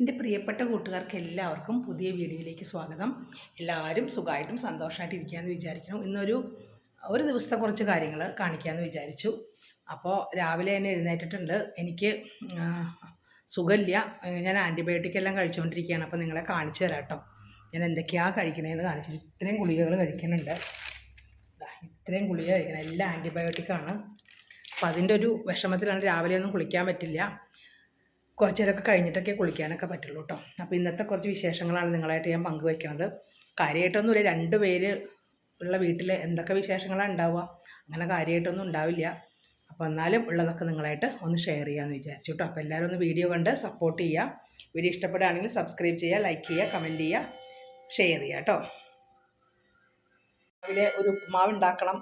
എന്റെ പ്രിയപ്പെട്ട കൂട്ടുകാർക്ക് എല്ലാവർക്കും പുതിയ വീഡിയോയിലേക്ക് സ്വാഗതം. എല്ലാവരും സുഖമായിട്ടും സന്തോഷമായിട്ട് ഇരിക്കാമെന്ന് വിചാരിക്കണം ഇന്നൊരു ഒരു ദിവസത്തെ കുറച്ച് കാര്യങ്ങൾ കാണിക്കാമെന്ന് വിചാരിച്ചു. അപ്പോൾ രാവിലെ തന്നെ എഴുന്നേറ്റിട്ടുണ്ട്. എനിക്ക് സുഖമില്ല. ഞാൻ ആന്റിബയോട്ടിക് എല്ലാം കഴിച്ചുകൊണ്ടിരിക്കുകയാണ്. അപ്പോൾ നിങ്ങളെ കാണിച്ചു തരാം കേട്ടോ. ഞാൻ എന്തൊക്കെയാണ് കഴിക്കണതെന്ന് കാണിച്ചു. ഇത്രയും ഗുളികകൾ കഴിക്കുന്നുണ്ട്. ഇത്രയും ഗുളിക കഴിക്കണം. എല്ലാം ആന്റിബയോട്ടിക്കാണ് അപ്പോൾ അതിന്റെ ഒരു വിഷമത്തിലാണ് രാവിലെ ഒന്നും കുളിക്കാൻ പറ്റില്ല. കുറച്ച് നേരമൊക്കെ കഴിഞ്ഞിട്ടൊക്കെ കുളിക്കാനൊക്കെ പറ്റുള്ളൂ കേട്ടോ. അപ്പോൾ ഇന്നത്തെ കുറച്ച് വിശേഷങ്ങളാണ് നിങ്ങളായിട്ട് ഞാൻ പങ്കുവയ്ക്കുന്നത് കാര്യമായിട്ടൊന്നുമില്ല. രണ്ട് പേര് ഉള്ള വീട്ടിൽ എന്തൊക്കെ വിശേഷങ്ങളാണ് ഉണ്ടാവുക? അങ്ങനെ കാര്യമായിട്ടൊന്നും ഉണ്ടാവില്ല. അപ്പോൾ എന്നാലും ഉള്ളതൊക്കെ നിങ്ങളായിട്ട് ഒന്ന് ഷെയർ ചെയ്യാമെന്ന് വിചാരിച്ചു കേട്ടോ. അപ്പോൾ എല്ലാവരും ഒന്ന് വീഡിയോ കണ്ട് സപ്പോർട്ട് ചെയ്യുക. വീഡിയോ ഇഷ്ടപ്പെടുകയാണെങ്കിൽ സബ്സ്ക്രൈബ് ചെയ്യുക ലൈക്ക് ചെയ്യുക കമന്റ് ചെയ്യുക ഷെയർ ചെയ്യുക കേട്ടോ. രാവിലെ ഒരു ഉപ്പുമാവ് ഉണ്ടാക്കണം.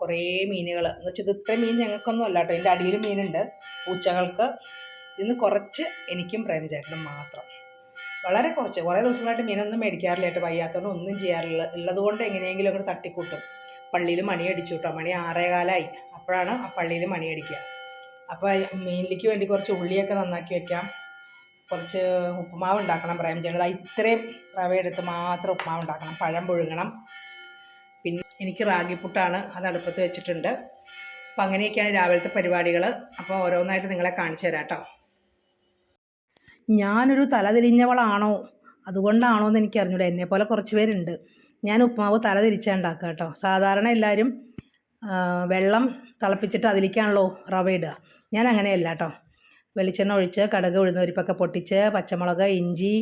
കുറേ മീനുകൾ എന്ന് വെച്ചാൽ ഇത് ഇത്ര മീൻ ഞങ്ങൾക്കൊന്നും അല്ല കേട്ടോ. എന്റെ അടിയിൽ മീനുണ്ട്. പൂച്ചകൾക്ക് ഇന്ന് കുറച്ച് എനിക്കും പ്രേമചേട്ടനും മാത്രം. വളരെ കുറച്ച്. കുറേ ദിവസങ്ങളായിട്ട് മീനൊന്നും മേടിക്കാറില്ല കേട്ടോ. വയ്യാത്തതുകൊണ്ട് ഒന്നും ചെയ്യാറില്ല. ഉള്ളതുകൊണ്ട് എങ്ങനെയെങ്കിലും ഒക്കെ തട്ടിക്കൂട്ടും. പള്ളിയിൽ മണി അടിച്ചു കേട്ടോ മണി ആറേ കാലമായി അപ്പോഴാണ് ആ പള്ളിയിൽ മണി അടിക്കുക അപ്പോൾ മീനിലേക്ക് വേണ്ടി കുറച്ച് ഉള്ളിയൊക്കെ നന്നാക്കി വെക്കാം. കുറച്ച് ഉപ്പുമാവ് ഉണ്ടാക്കണം പ്രേമചേട്ടൻ ദാ ഇത്രയും റവ എടുത്ത് മാത്രം ഉപ്പുമാവ് ഉണ്ടാക്കണം. പഴം പുഴുങ്ങണം. പിന്നെ എനിക്ക് റാഗിപ്പുട്ടാണ് അത് അടുപ്പത്ത് വെച്ചിട്ടുണ്ട്. അപ്പോൾ അങ്ങനെയൊക്കെയാണ് രാവിലത്തെ പരിപാടികൾ അപ്പോൾ ഓരോന്നായിട്ട് നിങ്ങളെ കാണിച്ചു തരാം കേട്ടോ ഞാനൊരു തലതിരിഞ്ഞവളാണോ? അതുകൊണ്ടാണോ എന്ന് എനിക്ക് അറിഞ്ഞൂടെ എന്നെ പോലെ കുറച്ച് പേരുണ്ട്. ഞാൻ ഉപ്പുമാവ് തല തിരിച്ചാണ് ഉണ്ടാക്കുക കേട്ടോ. സാധാരണ എല്ലാവരും വെള്ളം തിളപ്പിച്ചിട്ട് അതിലേക്കാണല്ലോ റവ ഇടുക. ഞാൻ അങ്ങനെയല്ല കേട്ടോ. വെളിച്ചെണ്ണ ഒഴിച്ച് കടുക് ഉഴുന്നരിപ്പൊക്കെ പൊട്ടിച്ച് പച്ചമുളക് ഇഞ്ചി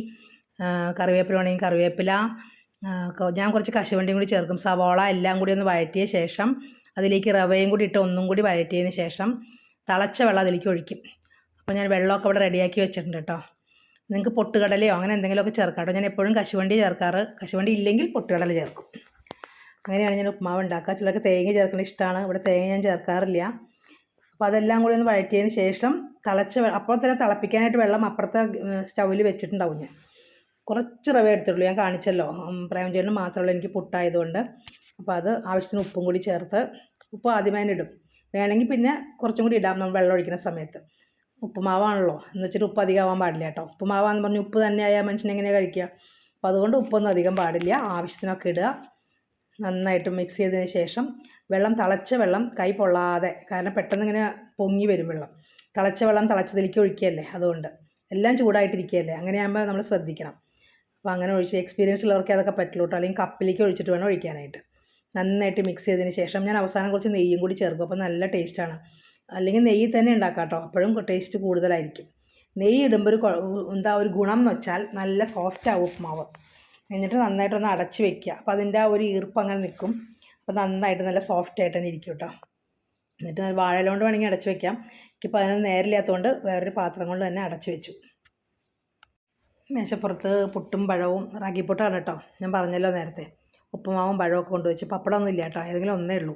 കറിവേപ്പില വേണമെങ്കിൽ കറിവേപ്പില ഞാൻ കുറച്ച് കശുവണ്ടിയും കൂടി ചേർക്കും. സവോള എല്ലാം കൂടി ഒന്ന് വഴറ്റിയ ശേഷം അതിലേക്ക് റവയും കൂടി ഇട്ട് ഒന്നും കൂടി വഴറ്റിയതിന് ശേഷം തിളച്ച വെള്ളം അതിലേക്ക് ഒഴിക്കും. അപ്പോൾ ഞാൻ വെള്ളമൊക്കെ ഇവിടെ റെഡിയാക്കി വെച്ചിട്ടുണ്ട് കേട്ടോ. നിങ്ങൾക്ക് പൊട്ടുകടലയോ അങ്ങനെ എന്തെങ്കിലുമൊക്കെ ചേർക്കാം ഞാൻ എപ്പോഴും കശുവണ്ടി ചേർക്കാറ്. കശുവണ്ടി ഇല്ലെങ്കിൽ പൊട്ടുകടല ചേർക്കും. അങ്ങനെയാണ് ഞാൻ ഉപ്മാവ് ഉണ്ടാക്കുക. ചിലർക്ക് തേങ്ങ ചേർക്കുന്നത് ഇഷ്ടമാണ് ഇവിടെ തേങ്ങ ഞാൻ ചേർക്കാറില്ല. അപ്പോൾ അതെല്ലാം കൂടി ഒന്ന് വഴറ്റിയതിന് ശേഷം തിളച്ച അപ്പോൾ തന്നെ തിളപ്പിക്കാനായിട്ട് വെള്ളം അപ്പുറത്തെ സ്റ്റൗവിൽ വെച്ചിട്ടുണ്ടാവും ഞാൻ. കുറച്ച് റവ എടുത്തിട്ടുള്ളൂ. ഞാൻ കാണിച്ചല്ലോ. പ്രേമചേട്ടന് മാത്രമല്ല എനിക്ക് പുട്ടായതുകൊണ്ട്. അപ്പോൾ അത് ആവശ്യത്തിന് ഉപ്പും കൂടി ചേർത്ത് ഉപ്പ് ആദ്യമേ ഇടും. വേണമെങ്കിൽ പിന്നെ കുറച്ചും കൂടി ഇടാം. നമ്മൾ വെള്ളം ഒഴിക്കുന്ന സമയത്ത്. ഉപ്പുമാവാണല്ലോ. എന്ന് വെച്ചിട്ട് ഉപ്പ് അധികം ആവാൻ പാടില്ല കേട്ടോ. ഉപ്പുമാവാന്ന് പറഞ്ഞ് ഉപ്പ് തന്നെ ആയാൽ മനുഷ്യൻ എങ്ങനെയാണ് കഴിക്കുക? അപ്പോൾ അതുകൊണ്ട് ഉപ്പൊന്നും അധികം പാടില്ല. ആവശ്യത്തിനൊക്കെ ഇടുക. നന്നായിട്ട് മിക്സ് ചെയ്തതിന് ശേഷം വെള്ളം തിളച്ച വെള്ളം കൈ പൊള്ളാതെ. കാരണം പെട്ടെന്ന് ഇങ്ങനെ പൊങ്ങി വരും വെള്ളം. തിളച്ച വെള്ളം തിളച്ചതിലേക്ക് ഒഴിക്കുകയല്ലേ അതുകൊണ്ട്. എല്ലാം ചൂടായിട്ടിരിക്കുകയല്ലേ? അങ്ങനെയാകുമ്പോൾ നമ്മൾ ശ്രദ്ധിക്കണം. അപ്പോൾ അങ്ങനെ ഒഴിച്ച് എക്സ്പീരിയൻസ് ഉള്ളവർക്ക് അതൊക്കെ പറ്റുള്ളൂ കേട്ടോ. അല്ലെങ്കിൽ കപ്പിലേക്ക് ഒഴിച്ചിട്ട് വേണം ഒഴിക്കാനായിട്ട്. നന്നായിട്ട് മിക്സ് ചെയ്തതിന് ശേഷം ഞാൻ അവസാനം കുറച്ച് നെയ്യും കൂടി ചേർക്കും. അപ്പോൾ നല്ല ടേസ്റ്റാണ് അല്ലെങ്കിൽ നെയ്യിൽ തന്നെ ഉണ്ടാക്കാം കേട്ടോ അപ്പോഴും ടേസ്റ്റ് കൂടുതലായിരിക്കും. നെയ്യ് ഇടുമ്പോൾ ഒരു എന്താ ഒരു ഗുണം എന്ന് വെച്ചാൽ നല്ല സോഫ്റ്റ് ആവും ഉപ്മാവ്. എന്നിട്ട് നന്നായിട്ടൊന്ന് അടച്ച് വെക്കുക. അപ്പോൾ അതിന്റെ ആ ഒരു ഈർപ്പം അങ്ങനെ നിൽക്കും. അപ്പോൾ നന്നായിട്ട് നല്ല സോഫ്റ്റ് ആയിട്ട് തന്നെ ഇരിക്കും കേട്ടോ എന്നിട്ട് വാഴയിലോണ്ട് വേണമെങ്കിൽ അടച്ച് വെക്കാം. എനിക്കിപ്പോൾ അതിനൊന്നും നേരില്ലാത്തതുകൊണ്ട് വേറൊരു പാത്രം കൊണ്ട് തന്നെ അടച്ച് വെച്ചു. മേശപ്പുറത്ത് പുട്ടും പഴവും റാഗിപ്പുട്ടാണ് കേട്ടോ ഞാൻ പറഞ്ഞല്ലോ നേരത്തെ. ഉപ്പുമാവും പഴവും ഒക്കെ കൊണ്ടുവച്ച് പപ്പടമൊന്നും ഇല്ല കേട്ടോ ഏതെങ്കിലും ഒന്നേ ഉള്ളൂ.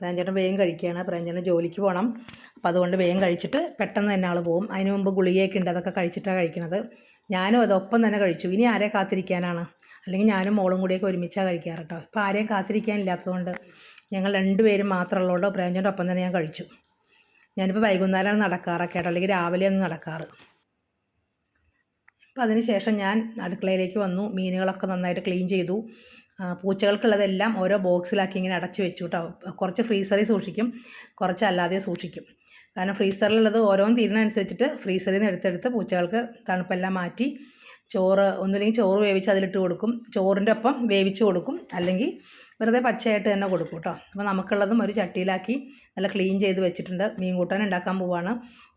പ്രേഞ്ചേട്ടൻ വേഗം കഴിക്കുകയാണ്. പ്രാഞ്ചേട്ടൻ ജോലിക്ക് പോകണം അപ്പോൾ അതുകൊണ്ട് വേഗം കഴിച്ചിട്ട് പെട്ടെന്ന് തന്നെ ആൾ പോകും. അതിന് മുമ്പ് ഗുളികയൊക്കെ ഉണ്ട്. അതൊക്കെ കഴിച്ചിട്ടാണ് കഴിക്കുന്നത് ഞാനും അതൊപ്പം തന്നെ കഴിച്ചു. ഇനി ആരെ കാത്തിരിക്കാനാണ്? അല്ലെങ്കിൽ ഞാനും മോളും കൂടിയൊക്കെ ഒരുമിച്ചാണ് കഴിക്കാറ് കേട്ടോ ഇപ്പോൾ ആരെയും കാത്തിരിക്കാനില്ലാത്തതുകൊണ്ട് ഞങ്ങൾ രണ്ടുപേരും മാത്രമുള്ളതുകൊണ്ട് പ്രാഞ്ചേട്ടൻ ഒപ്പം തന്നെ ഞാൻ കഴിച്ചു. ഞാനിപ്പോൾ വൈകുന്നേരമാണ് നടക്കാറൊക്കെ കേട്ടോ അല്ലെങ്കിൽ രാവിലെയൊന്നും നടക്കാറ്. അപ്പോൾ അതിന് ശേഷം ഞാൻ അടുക്കളയിലേക്ക് വന്നു. മീനുകളൊക്കെ നന്നായിട്ട് ക്ലീൻ ചെയ്തു. പൂച്ചകൾക്കുള്ളതെല്ലാം ഓരോ ബോക്സിലാക്കി ഇങ്ങനെ അടച്ച് വെച്ചു കേട്ടോ കുറച്ച് ഫ്രീസറിൽ സൂക്ഷിക്കും കുറച്ച് അല്ലാതെ സൂക്ഷിക്കും. കാരണം ഫ്രീസറിലുള്ളത് ഓരോന്ന് തീരുന്നതനുസരിച്ചിട്ട് ഫ്രീസറിൽ നിന്ന് എടുത്തെടുത്ത് പൂച്ചകൾക്ക് തണുപ്പെല്ലാം മാറ്റി ചോറ് ഒന്നുമില്ലെങ്കിൽ ചോറ് വേവിച്ച് അതിലിട്ട് കൊടുക്കും. ചോറിന്റെ ഒപ്പം വേവിച്ച് കൊടുക്കും. അല്ലെങ്കിൽ വെറുതെ പച്ചയായിട്ട് തന്നെ കൊടുക്കും കേട്ടോ അപ്പോൾ നമുക്കുള്ളതും ഒരു ചട്ടിയിലാക്കി നല്ല ക്ലീൻ ചെയ്ത് വെച്ചിട്ടുണ്ട്. മീൻ കൂട്ടാൻ ഉണ്ടാക്കാൻ പോവാണ്.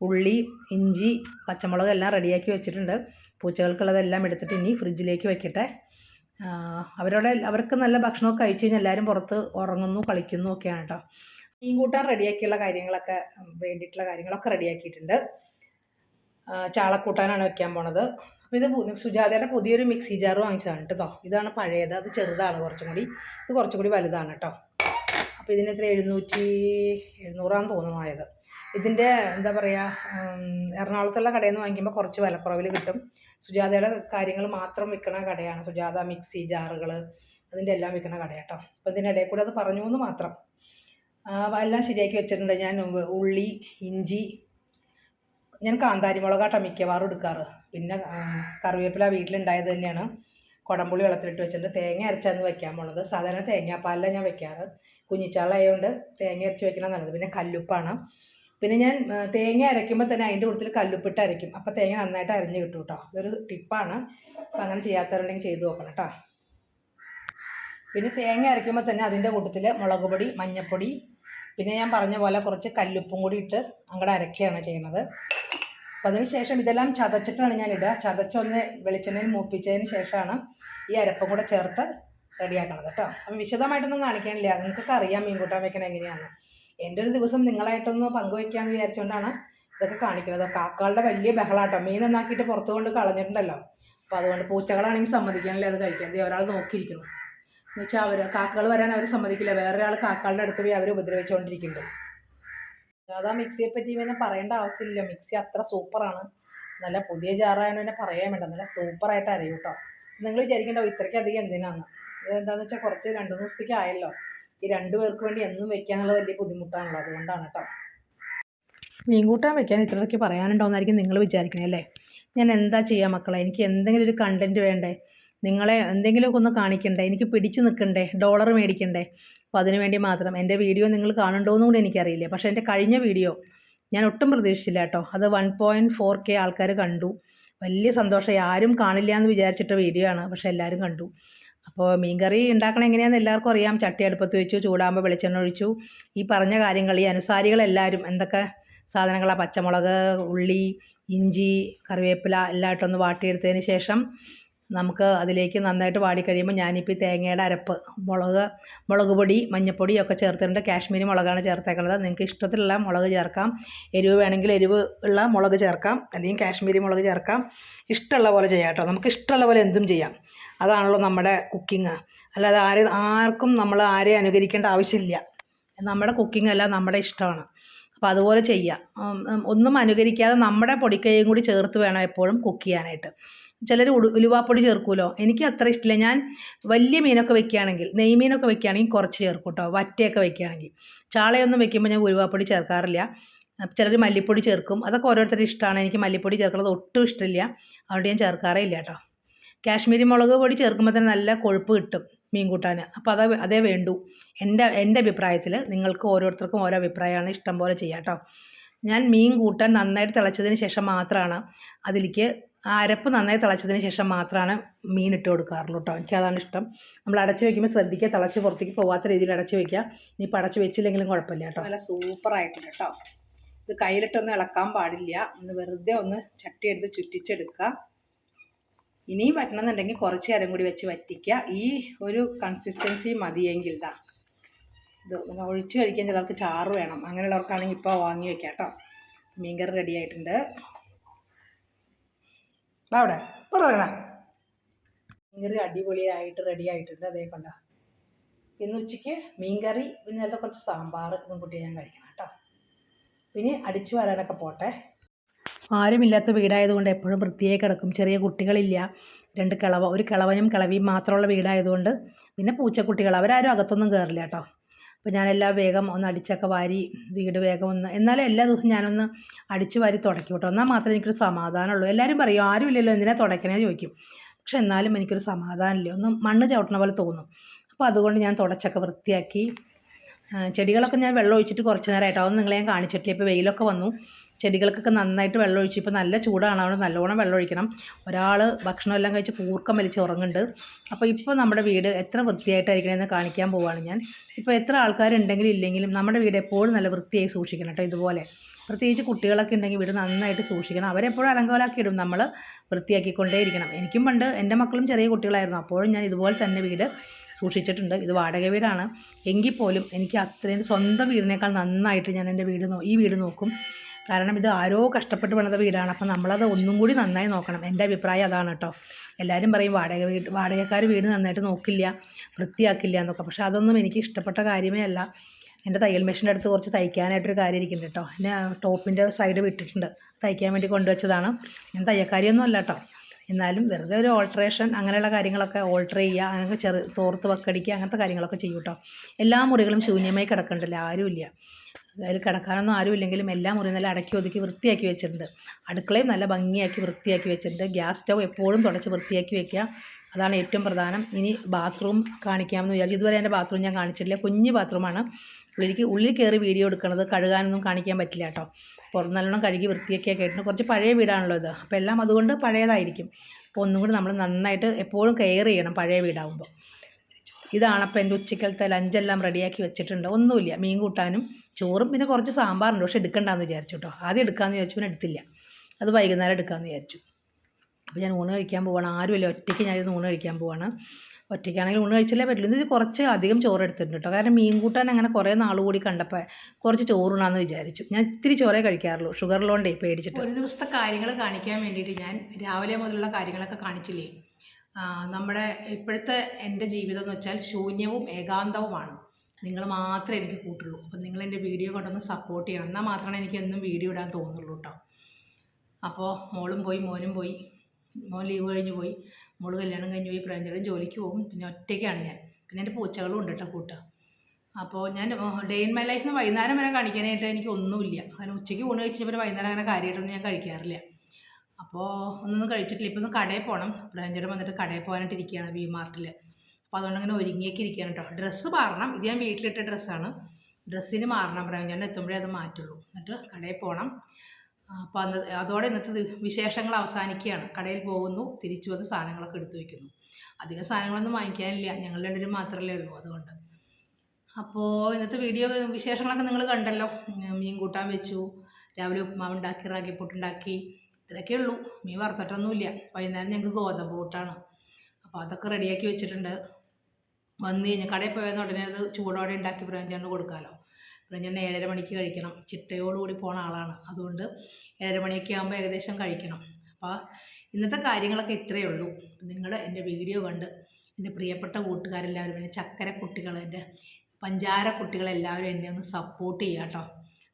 ഉള്ളി ഇഞ്ചി പച്ചമുളക് എല്ലാം റെഡിയാക്കി വെച്ചിട്ടുണ്ട്. പൂച്ചകൾക്കുള്ളതെല്ലാം എടുത്തിട്ട് ഇനി ഫ്രിഡ്ജിലേക്ക് വെക്കട്ടെ. അവരോട് അവർക്ക് നല്ല ഭക്ഷണമൊക്കെ കഴിച്ചു കഴിഞ്ഞാൽ എല്ലാവരും പുറത്ത് ഉറങ്ങുന്നു കളിക്കുന്നു ഒക്കെയാണ് കേട്ടോ മീൻ കൂട്ടാൻ റെഡിയാക്കിയുള്ള കാര്യങ്ങളൊക്കെ വേണ്ടിയിട്ടുള്ള കാര്യങ്ങളൊക്കെ റെഡിയാക്കിയിട്ടുണ്ട്. ചാളക്കൂട്ടാനാണ് വെക്കാൻ പോണത്. അപ്പോൾ ഇത് സുജാതയുടെ പുതിയൊരു മിക്സി ജാർ വാങ്ങിച്ചതാണ് കേട്ടോ. ഇതാണ് പഴയത്. അത് ചെറുതാണ് കുറച്ചും കൂടി. ഇത് കുറച്ചും കൂടി വലുതാണ് കേട്ടോ. അപ്പോൾ ഇതിന് എത്ര? എഴുന്നൂറ്റി എഴുന്നൂറാന്ന് തോന്നുന്നു ആയത്. ഇതിന്റെ എന്താ പറയുക എറണാകുളത്തുള്ള കടയിൽ നിന്ന് വാങ്ങിക്കുമ്പോൾ കുറച്ച് വിലക്കുറവിൽ കിട്ടും. സുജാതയുടെ കാര്യങ്ങൾ മാത്രം വിൽക്കുന്ന കടയാണ്. സുജാത മിക്സി ജാറുകൾ അതിന്റെ എല്ലാം വിൽക്കുന്ന കടയാട്ടോ. അപ്പോൾ ഇതിന്റെ ഇടയിൽ കൂടെ അത് പറഞ്ഞു എന്ന് മാത്രം എല്ലാം ശരിയാക്കി വെച്ചിട്ടുണ്ട്. ഞാൻ ഉള്ളി ഇഞ്ചി ഞാൻ കാന്താരി മുളകാട്ടോ മിക്കവാറും എടുക്കാറ്. പിന്നെ കറിവേപ്പില വീട്ടിലുണ്ടായത് തന്നെയാണ്. കുടംപുളി വെള്ളത്തിലിട്ട് വെച്ചിട്ടുണ്ട്. തേങ്ങ അരച്ചാന്ന് വെക്കാൻ പോണത്. സാധാരണ തേങ്ങാപ്പാലിലാണ് ഞാൻ വെക്കാറ്. കുഞ്ഞിച്ചാളായതുകൊണ്ട് തേങ്ങ അരച്ച് വെക്കണം നല്ലത്. പിന്നെ കല്ലുപ്പാണ്. പിന്നെ ഞാൻ തേങ്ങ അരയ്ക്കുമ്പോൾ തന്നെ അതിന്റെ കൂട്ടത്തിൽ കല്ലുപ്പിട്ട് അരയ്ക്കും. അപ്പോൾ തേങ്ങ നന്നായിട്ട് അരഞ്ഞ് കിട്ടും കേട്ടോ. അതൊരു ടിപ്പാണ്. അപ്പോൾ അങ്ങനെ ചെയ്യാത്തവരുണ്ടെങ്കിൽ ചെയ്ത് നോക്കണം കേട്ടോ. പിന്നെ തേങ്ങ അരയ്ക്കുമ്പോൾ തന്നെ അതിന്റെ കൂട്ടത്തിൽ മുളക് പൊടി മഞ്ഞൾപ്പൊടി പിന്നെ ഞാൻ പറഞ്ഞ പോലെ കുറച്ച് കല്ലുപ്പും കൂടി ഇട്ട് അങ്ങോട്ട് അരയ്ക്കുകയാണ് ചെയ്യുന്നത്. അപ്പോൾ അതിന് ശേഷം ഇതെല്ലാം ചതച്ചിട്ടാണ് ഞാൻ ഇടുക. ചതച്ചൊന്ന് വെളിച്ചെണ്ണയിൽ മൂപ്പിച്ചതിന് ശേഷമാണ് ഈ അരപ്പും കൂടെ ചേർത്ത് റെഡിയാക്കണത് കേട്ടോ. അപ്പം വിശദമായിട്ടൊന്നും കാണിക്കാനില്ല. നിങ്ങൾക്കൊക്കെ അറിയാം മീൻകൂട്ടാൻ വെക്കണത് എങ്ങനെയാണ് എന്റെ ഒരു ദിവസം നിങ്ങളായിട്ടൊന്ന് പങ്കുവയ്ക്കാമെന്ന് വിചാരിച്ചുകൊണ്ടാണ് ഇതൊക്കെ കാണിക്കുന്നത്. കാക്കകളുടെ വലിയ ബഹളാട്ടോ. മീൻ നന്നാക്കിയിട്ട് പുറത്തു കൊണ്ട് കളഞ്ഞിട്ടുണ്ടല്ലോ. അപ്പോൾ അതുകൊണ്ട് പൂച്ചകളാണെങ്കിൽ സമ്മതിക്കാനില്ല അത് കഴിക്കാൻ. ദേ ഒരാൾ നോക്കിയിരിക്കുന്നു. എന്നുവെച്ചാൽ അവർ കാക്കകൾ വരാൻ അവർ സമ്മതിക്കില്ല. വേറൊരാൾ കാക്കകളുടെ അടുത്ത് പോയി അവർ ഉപദ്രവിച്ചുകൊണ്ടിരിക്കുന്നുണ്ട് അതാ മിക്സിയെ പറ്റി ഇവനെ പറയേണ്ട ആവശ്യമില്ല. മിക്സി അത്ര സൂപ്പറാണ്. നല്ല പുതിയ ജാറായതിന് തന്നെ പറയാൻ വേണ്ട. നല്ല സൂപ്പറായിട്ട് അറിയൂട്ടോ നിങ്ങൾ വിചാരിക്കേണ്ട ഇത്രയ്ക്ക് അധികം എന്തിനാന്ന്. ഇതെന്താണെന്ന് വെച്ചാൽ കുറച്ച് രണ്ട് മൂന്ന് ദിവസത്തേക്ക് ആയല്ലോ. ഈ രണ്ട് പേർക്ക് വേണ്ടി എന്നും വെക്കാനുള്ള വലിയ ബുദ്ധിമുട്ടാണല്ലോ. അതുകൊണ്ടാണ് കേട്ടോ. മീൻകൂട്ടാൻ വെക്കാൻ ഇത്രയൊക്കെ പറയാനുണ്ടോയെന്നായിരിക്കും നിങ്ങൾ വിചാരിക്കണേ അല്ലേ? ഞാൻ എന്താ ചെയ്യുക മക്കളെ? എനിക്ക് എന്തെങ്കിലും ഒരു കണ്ടന്റ് വേണ്ടേ? നിങ്ങളെ എന്തെങ്കിലുമൊക്കെ ഒന്ന് കാണിക്കണ്ടേ? എനിക്ക് പിടിച്ചു നിൽക്കണ്ടേ? ഡോളർ മേടിക്കണ്ടേ? അപ്പോൾ അതിനു വേണ്ടി മാത്രം. എന്റെ വീഡിയോ നിങ്ങൾ കാണുന്നുണ്ടോയെന്നും കൂടി എനിക്കറിയില്ല. പക്ഷേ എന്റെ കഴിഞ്ഞ വീഡിയോ ഞാൻ ഒട്ടും പ്രതീക്ഷിച്ചില്ല കേട്ടോ. അത് വൺ പോയിന്റ് ഫോർ കെ ആൾക്കാർ കണ്ടു. വലിയ സന്തോഷമായി ആരും കാണില്ല എന്ന് വിചാരിച്ചിട്ട വീഡിയോ ആണ്. പക്ഷേ എല്ലാവരും കണ്ടു. അപ്പോൾ മീൻകറി ഉണ്ടാക്കണം എങ്ങനെയാണെന്ന് എല്ലാവർക്കും അറിയാം. ചട്ടി അടുപ്പത്ത് വെച്ചു ചൂടാകുമ്പോൾ വെളിച്ചെണ്ണ ഒഴിച്ചു. ഈ പറഞ്ഞ കാര്യങ്ങൾ ഈ അനുസാരികളെല്ലാവരും എന്തൊക്കെ സാധനങ്ങളാണ് പച്ചമുളക് ഉള്ളി ഇഞ്ചി കറിവേപ്പില എല്ലാം ഇട്ടൊന്ന് വാട്ടിയെടുത്തതിന് ശേഷം നമുക്ക് അതിലേക്ക് നന്നായിട്ട് വാടിക്കഴിയുമ്പോൾ ഞാനിപ്പോൾ തേങ്ങയുടെ അരപ്പ് മുളക് മുളക് പൊടി മഞ്ഞൾപ്പൊടി ഒക്കെ ചേർത്തിട്ടുണ്ട്. കാശ്മീരി മുളകാണ് ചേർത്തേക്കുന്നത്. നിങ്ങൾക്ക് ഇഷ്ടത്തിലുള്ള മുളക് ചേർക്കാം. എരിവ് വേണമെങ്കിൽ എരിവ് ഉള്ള മുളക് ചേർക്കാം. അല്ലെങ്കിൽ കാശ്മീരി മുളക് ചേർക്കാം. ഇഷ്ടമുള്ള പോലെ ചെയ്യാം കേട്ടോ. നമുക്ക് ഇഷ്ടമുള്ള പോലെ എന്തും ചെയ്യാം. അതാണല്ലോ നമ്മുടെ കുക്കിംഗ്. അല്ലാതെ ആരെ ആർക്കും നമ്മൾ ആരെയും അനുകരിക്കേണ്ട ആവശ്യമില്ല. നമ്മുടെ കുക്കിംഗ് അല്ല നമ്മുടെ ഇഷ്ടമാണ്. അപ്പോൾ അതുപോലെ ചെയ്യാം. ഉം, ഉം, ഒന്നും അനുകരിക്കാതെ നമ്മുടെ പൊടിക്കൈയും കൂടി ചേർത്ത് വേണം എപ്പോഴും കുക്ക് ചെയ്യാനായിട്ട്. ചിലർ ഉലുവാപ്പൊടി ചേർക്കുമല്ലോ എനിക്ക് അത്ര ഇഷ്ടമില്ല ഞാൻ വലിയ മീനൊക്കെ വെക്കുകയാണെങ്കിൽ നെയ്മീനൊക്കെ വെക്കുകയാണെങ്കിൽ കുറച്ച് ചേർക്കും കേട്ടോ. വറ്റയൊക്കെ വെക്കുകയാണെങ്കിൽ. ചാളയൊന്നും വെക്കുമ്പോൾ ഞാൻ ഉലുവാപ്പൊടി ചേർക്കാറില്ല. ചിലർ മല്ലിപ്പൊടി ചേർക്കും. അതൊക്കെ ഓരോരുത്തരുടെ ഇഷ്ടമാണ്. എനിക്ക് മല്ലിപ്പൊടി ചേർക്കുന്നത് ഒട്ടും ഇഷ്ടമില്ല അതുകൊണ്ട് ഞാൻ ചേർക്കാറേ ഇല്ല കേട്ടോ. കാശ്മീരി മുളക് പൊടി ചേർക്കുമ്പോൾ തന്നെ നല്ല കൊഴുപ്പ് കിട്ടും മീൻ കൂട്ടാൻ അപ്പോൾ അത് അതേ വേണ്ടൂ. എന്റെ എന്റെ അഭിപ്രായത്തിൽ നിങ്ങൾക്ക് ഓരോരുത്തർക്കും ഓരോ അഭിപ്രായമാണ് ഇഷ്ടം പോലെ ചെയ്യാം കേട്ടോ ഞാൻ മീൻ കൂട്ടാൻ നന്നായിട്ട് തിളച്ചതിന് ശേഷം മാത്രമാണ് അതിലേക്ക് അരപ്പ് നന്നായി തിളച്ചതിന് ശേഷം മാത്രമാണ് മീൻ ഇട്ട് കൊടുക്കാറുള്ളൂ കേട്ടോ എനിക്കതാണ് ഇഷ്ടം. നമ്മൾ അടച്ചു വെക്കുമ്പോൾ ശ്രദ്ധിക്കുക തിളച്ച് പുറത്തേക്ക് പോകാത്ത രീതിയിൽ അടച്ചു വെക്കുക. ഇനിയിപ്പോൾ അടച്ച് വെച്ചില്ലെങ്കിലും കുഴപ്പമില്ല കേട്ടോ നല്ല സൂപ്പറായിട്ടുണ്ട് കേട്ടോ ഇത് കയ്യിലിട്ടൊന്നും ഇളക്കാൻ പാടില്ല. ഒന്ന് വെറുതെ ഒന്ന് ചട്ടിയെടുത്ത് ചുറ്റിച്ചെടുക്കുക. ഇനിയും വറ്റണമെന്നുണ്ടെങ്കിൽ കുറച്ച് നേരം കൂടി വെച്ച് വറ്റിക്കുക. ഈ ഒരു കൺസിസ്റ്റൻസി മതിയെങ്കിൽ ഇതാ ഇത് ഒഴിച്ച് കഴിക്കാൻ ചിലർക്ക് ചാറ് വേണം. അങ്ങനെയുള്ളവർക്കാണെങ്കിൽ ഇപ്പോൾ വാങ്ങി വെക്കാം കേട്ടോ. മീൻകറി റെഡി ആയിട്ടുണ്ട്. അവിടെ. പറയണ മീൻകറി അടിപൊളിയായിട്ട് റെഡി ആയിട്ടുണ്ട്. അതേ കൊണ്ട. ഇന്ന് ഉച്ചയ്ക്ക് മീൻകറി പിന്നെ നേരത്തെ കുറച്ച് സാമ്പാർ ഇതും കൂട്ടി ഞാൻ കഴിക്കണം കേട്ടോ. പിന്നെ അടിച്ചു വരാനൊക്കെ പോട്ടെ. ആരുമില്ലാത്ത വീടായതുകൊണ്ട് എപ്പോഴും വൃത്തിയായി കിടക്കും. ചെറിയ കുട്ടികളില്ല. രണ്ട് കിളവ ഒരു കിളവനും കിളവിയും മാത്രമുള്ള വീടായതുകൊണ്ട് പിന്നെ പൂച്ചക്കുട്ടികൾ. അവരാരും അകത്തൊന്നും കയറില്ല കേട്ടോ. അപ്പോൾ ഞാനെല്ലാം വേഗം ഒന്ന് അടിച്ചൊക്കെ വാരി വീട് വേഗം ഒന്ന് എന്നാലും എല്ലാ ദിവസവും ഞാനൊന്ന് അടിച്ച് വാരി തുടയ്ക്കും കേട്ടോ. എന്നാൽ മാത്രമേ എനിക്കൊരു സമാധാനമുള്ളൂ. എല്ലാവരും പറയും ആരുമില്ലല്ലോ എന്തിനാ തുടയ്ക്കണേ? ചോദിക്കും. പക്ഷെ എന്നാലും എനിക്കൊരു സമാധാനമില്ല. ഒന്ന് മണ്ണ് ചവിട്ടണ പോലെ തോന്നും. അപ്പോൾ അതുകൊണ്ട് ഞാൻ തുടച്ചൊക്കെ വൃത്തിയാക്കി. ചെടികളൊക്കെ ഞാൻ വെള്ളം ഒഴിച്ചിട്ട് കുറച്ച് നേരമായിട്ട്. അതൊന്നും നിങ്ങളെ ഞാൻ കാണിച്ചിട്ടില്ല. ഇപ്പോൾ വെയിലൊക്കെ വന്നു. ചെടികൾക്കൊക്കെ നന്നായിട്ട് വെള്ളം ഒഴിച്ചു ഇപ്പോൾ നല്ല ചൂടാണ് അവിടെ നല്ലോണം വെള്ളം ഒഴിക്കണം ഒരാൾ ഭക്ഷണമെല്ലാം കഴിച്ച് പൂർക്കം വലിച്ച് ഉറങ്ങുന്നുണ്ട്. അപ്പോൾ ഇപ്പോൾ നമ്മുടെ വീട് എത്ര വൃത്തിയായിട്ടായിരിക്കണമെന്ന് കാണിക്കാൻ പോവുകയാണ് ഞാൻ. ഇപ്പോൾ എത്ര ആൾക്കാരുണ്ടെങ്കിലും ഇല്ലെങ്കിലും നമ്മുടെ വീട് എപ്പോഴും നല്ല വൃത്തിയായി സൂക്ഷിക്കണം കേട്ടോ ഇതുപോലെ. പ്രത്യേകിച്ച് കുട്ടികളൊക്കെ ഉണ്ടെങ്കിൽ വീട് നന്നായിട്ട് സൂക്ഷിക്കണം. അവരെപ്പോഴും അലങ്കോലാക്കി ഇടും. നമ്മൾ വൃത്തിയാക്കിക്കൊണ്ടേയിരിക്കണം. എനിക്കും പണ്ട് എന്റെ മക്കളും ചെറിയ കുട്ടികളായിരുന്നു. അപ്പോഴും ഞാൻ ഇതുപോലെ തന്നെ വീട് സൂക്ഷിച്ചിട്ടുണ്ട്. ഇത് വാടക വീടാണ്. എങ്കിൽ പോലും എനിക്ക് അത്രയും സ്വന്തം വീടിനേക്കാൾ നന്നായിട്ട് ഞാൻ എന്റെ വീട് ഈ വീട് നോക്കും. കാരണം ഇത് ആരോ കഷ്ടപ്പെട്ട് പണിത വീടാണ്. അപ്പം നമ്മളത് ഒന്നും കൂടി നന്നായി നോക്കണം. എന്റെ അഭിപ്രായം അതാണ് കേട്ടോ. എല്ലാവരും പറയും വാടക വീട് വാടകക്കാർ വീട് നന്നായിട്ട് നോക്കില്ല വൃത്തിയാക്കില്ല എന്നൊക്കെ. പക്ഷേ അതൊന്നും എനിക്ക് ഇഷ്ടപ്പെട്ട കാര്യമേ അല്ല. എന്റെ തയ്യൽ മെഷീന്റെ അടുത്ത് കുറച്ച് തയ്ക്കാനായിട്ടൊരു കാര്യം ഇരിക്കുന്നുണ്ട് കേട്ടോ. എന്നെ ടോപ്പിന്റെ സൈഡ് വിട്ടിട്ടുണ്ട്. തയ്ക്കാൻ വേണ്ടി കൊണ്ടുവച്ചതാണ്. ഞാൻ തയ്യക്കാരിയൊന്നും അല്ല കേട്ടോ. എന്നാലും വെറുതെ ഒരു ഓൾട്രേഷൻ അങ്ങനെയുള്ള കാര്യങ്ങളൊക്കെ ഓൾട്ടർ ചെയ്യുക അങ്ങനെ ചെറു തോർത്ത് വക്കടിക്കുക അങ്ങനത്തെ കാര്യങ്ങളൊക്കെ ചെയ്യും കേട്ടോ. എല്ലാ മുറികളും ശൂന്യമായി കിടക്കണ്ടല്ലോ? ആരുമില്ല. അതിൽ കിടക്കാനൊന്നും ആരുമില്ലെങ്കിലും എല്ലാ മുറിയും നല്ല അടക്കി ഒതുക്കി വൃത്തിയാക്കി വെച്ചിട്ടുണ്ട്. അടുക്കളയും നല്ല ഭംഗിയാക്കി വൃത്തിയാക്കി വെച്ചിട്ടുണ്ട്. ഗ്യാസ് സ്റ്റൗ എപ്പോഴും തുടച്ച് വൃത്തിയാക്കി വെക്കുക. അതാണ് ഏറ്റവും പ്രധാനം. ഇനി ബാത്റൂം കാണിക്കാമെന്ന് വിചാരിച്ചു ഇതുവരെ എന്റെ ബാത്റൂം ഞാൻ കാണിച്ചിട്ടില്ല. കുഞ്ഞു ബാത്റൂമാണ്. ഉള്ളിലേക്ക് ഉള്ളിൽ കയറി വീഡിയോ എടുക്കണത് കഴുകാനൊന്നും കാണിക്കാൻ പറ്റില്ല കേട്ടോ. പുറം നല്ലോണം കഴുകി വൃത്തിയൊക്കെ ആയിട്ടുണ്ട്. കുറച്ച് പഴയ വീടാണല്ലോ ഇത്. അപ്പോൾ എല്ലാം അതുകൊണ്ട് പഴയതായിരിക്കും. അപ്പോൾ ഒന്നും കൂടി നമ്മൾ നന്നായിട്ട് എപ്പോഴും കെയർ ചെയ്യണം പഴയ വീടാകുമ്പോൾ ഇതാണ് അപ്പോൾ എന്റെ ഉച്ചക്കലത്തെ ലഞ്ചെല്ലാം റെഡിയാക്കി വെച്ചിട്ടുണ്ട്. ഒന്നുമില്ല മീൻ കൂട്ടാനും ചോറും പിന്നെ കുറച്ച് സാമ്പാറുണ്ട്. പക്ഷെ എടുക്കണ്ടെന്ന് വിചാരിച്ചു കേട്ടോ. ആദ്യം എടുക്കാമെന്ന് വിചാരിച്ചു പിന്നെ എടുത്തില്ല. അത് വൈകുന്നേരം എടുക്കാമെന്ന് വിചാരിച്ചു. അപ്പോൾ ഞാൻ ഊണ് കഴിക്കാൻ പോവാണ്. ആരുമില്ല ഒറ്റയ്ക്ക് ഞാൻ ഊണ് കഴിക്കാൻ പോവാണ്. ഒറ്റയ്ക്കാണെങ്കിൽ ഊണ് കഴിച്ചില്ലേ പറ്റില്ല ഇത് കുറച്ച് അധികം ചോറ് എടുത്തിട്ടുണ്ട് കേട്ടോ. കാരണം മീൻ കൂട്ടാൻ അങ്ങനെ കുറേ നാൾ കൂടി കണ്ടപ്പോൾ കുറച്ച് ചോറുണാന്ന് വിചാരിച്ചു. ഞാൻ ഇത്തിരി ചോറേ കഴിക്കാറുള്ളൂ. ഷുഗറിലോണ്ടേ പേടിച്ചിട്ട്. ഒരു ദിവസത്തെ കാര്യങ്ങൾ കാണിക്കാൻ വേണ്ടിയിട്ട് ഞാൻ രാവിലെ മുതലുള്ള കാര്യങ്ങളൊക്കെ കാണിച്ചില്ലേ? നമ്മുടെ ഇപ്പോഴത്തെ എന്റെ ജീവിതം എന്ന് വെച്ചാൽ ശൂന്യവും ഏകാന്തവുമാണ്. നിങ്ങൾ മാത്രമേ എനിക്ക് കൂട്ടുള്ളൂ. അപ്പം നിങ്ങൾ എന്റെ വീഡിയോ കൊണ്ടൊന്ന് സപ്പോർട്ട് ചെയ്യണം. എന്നാൽ മാത്രമേ എനിക്ക് എന്നും വീഡിയോ ഇടാൻ തോന്നുള്ളൂ കേട്ടോ. അപ്പോൾ മോളും പോയി മോനും പോയി. മോൻ ലീവ് കഴിഞ്ഞ് പോയി. മോൾ കല്യാണം കഴിഞ്ഞ് പോയി. പ്രേഞ്ചേട്ടൻ ജോലിക്ക് പോകും. പിന്നെ ഒറ്റയ്ക്കാണ് ഞാൻ. പിന്നെ എന്റെ പൂച്ചകളും ഉണ്ട് കേട്ടോ കൂട്ടുക. അപ്പോൾ ഞാൻ ഡേ ഇൻ മൈ ലൈഫിന് വൈകുന്നേരം വരെ കാണിക്കാനായിട്ട് എനിക്ക് ഒന്നുമില്ല കാരണം ഉച്ചയ്ക്ക് ഊണ് കഴിച്ചപ്പോൾ വൈകുന്നേരം അങ്ങനെ കാര്യമായിട്ടൊന്നും ഞാൻ കഴിക്കാറില്ല. അപ്പോൾ ഒന്നൊന്നും കഴിച്ചിട്ടില്ല. ഇപ്പം ഒന്ന് കടയിൽ പോകണം പ്രേഞ്ചേട്ടൻ വന്നിട്ട് കടയിൽ പോകാനായിട്ട് ഇരിക്കുകയാണ് വി മാർട്ടിൽ അപ്പോൾ അതുകൊണ്ട് അങ്ങനെ ഒരുങ്ങിയൊക്കെ ഇരിക്കുകയാണ് കേട്ടോ ഡ്രസ്സ് മാറണം. ഇത് ഞാൻ വീട്ടിലിട്ട ഡ്രസ്സാണ്. ഡ്രസ്സിന് മാറണം. പ്രേഞ്ചേട്ടൻ എത്തുമ്പോഴേ അത് മാറ്റുള്ളൂ. എന്നിട്ട് കടയിൽ പോകണം അപ്പോൾ അന്ന് അതോടെ ഇന്നത്തെ വിശേഷങ്ങൾ അവസാനിക്കുകയാണ്. കടയിൽ പോകുന്നു. തിരിച്ചു വന്ന് സാധനങ്ങളൊക്കെ എടുത്തു വയ്ക്കുന്നു. അധികം സാധനങ്ങളൊന്നും വാങ്ങിക്കാനില്ല. ഞങ്ങൾ രണ്ടുപേരും മാത്രമല്ലേ ഉള്ളൂ അതുകൊണ്ട്. അപ്പോൾ ഇന്നത്തെ വീഡിയോ വിശേഷങ്ങളൊക്കെ നിങ്ങൾ കണ്ടല്ലോ. മീൻ കൂട്ടാൻ വെച്ചു. രാവിലെ ഉപ്മാവ് ഉണ്ടാക്കി റാഗിപ്പൊട്ടുണ്ടാക്കി ഇത്രയൊക്കെ ഉള്ളൂ. മീൻ വറുത്തിട്ടൊന്നുമില്ല. വൈകുന്നേരം ഞങ്ങൾക്ക് ഗോതമ്പ് കൂട്ടാണ് അപ്പോൾ അതൊക്കെ റെഡിയാക്കി വെച്ചിട്ടുണ്ട്. വന്നു കഴിഞ്ഞാൽ കടയിൽ പോയെന്ന് ഉടനെ അത് ചൂടോടെ ഉണ്ടാക്കി പ്രപഞ്ചാണ്ട് കൊടുക്കാമല്ലോ പ്രപഞ്ചാണ്ട് ഏഴര മണിക്ക് കഴിക്കണം. ചിട്ടയോടുകൂടി പോണ ആളാണ്. അതുകൊണ്ട് ഏഴര മണിയൊക്കെ ആകുമ്പോൾ ഏകദേശം കഴിക്കണം. അപ്പോൾ ഇന്നത്തെ കാര്യങ്ങളൊക്കെ ഇത്രയേ ഉള്ളൂ. നിങ്ങൾ എന്റെ വീഡിയോ കണ്ട് എന്റെ പ്രിയപ്പെട്ട കൂട്ടുകാരെല്ലാവരും എന്റെ ചക്കര കുട്ടികൾ എന്റെ പഞ്ചാര കുട്ടികളെല്ലാവരും എന്നെ ഒന്ന് സപ്പോർട്ട് ചെയ്യാം കേട്ടോ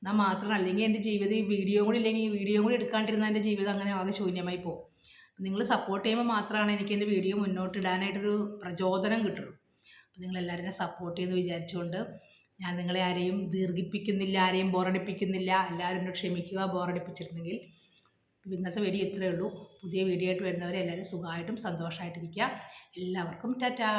എന്നാൽ മാത്രം. അല്ലെങ്കിൽ എന്റെ ജീവിതം ഈ വീഡിയോ കൂടി ഇല്ലെങ്കിൽ ഈ വീഡിയോ കൂടി എടുക്കാണ്ടിരുന്ന എന്റെ ജീവിതം അങ്ങനെ ആകെ ശൂന്യമായി പോകും. നിങ്ങൾ സപ്പോർട്ട് ചെയ്യുമ്പോൾ മാത്രമാണ് എനിക്ക് എന്റെ വീഡിയോ മുന്നോട്ട് ഇടാനായിട്ടൊരു പ്രചോദനം കിട്ടുള്ളൂ. അപ്പോൾ നിങ്ങളെല്ലാവരും എന്നെ സപ്പോർട്ട് ചെയ്യുമെന്ന് വിചാരിച്ചുകൊണ്ട് ഞാൻ നിങ്ങളെ ആരെയും ദീർഘിപ്പിക്കുന്നില്ല ആരെയും ബോറടിപ്പിക്കുന്നില്ല എല്ലാവരും എന്നോട് ക്ഷമിക്കുക ബോറടിപ്പിച്ചിട്ടുണ്ടെങ്കിൽ ഇന്നത്തെ വീഡിയോ ഇത്രയേ ഉള്ളൂ. പുതിയ വീഡിയോ ആയിട്ട് വരുന്നവരെ എല്ലാവരും സുഖമായിട്ടും സന്തോഷമായിട്ടിരിക്കുക. എല്ലാവർക്കും ടാറ്റാ.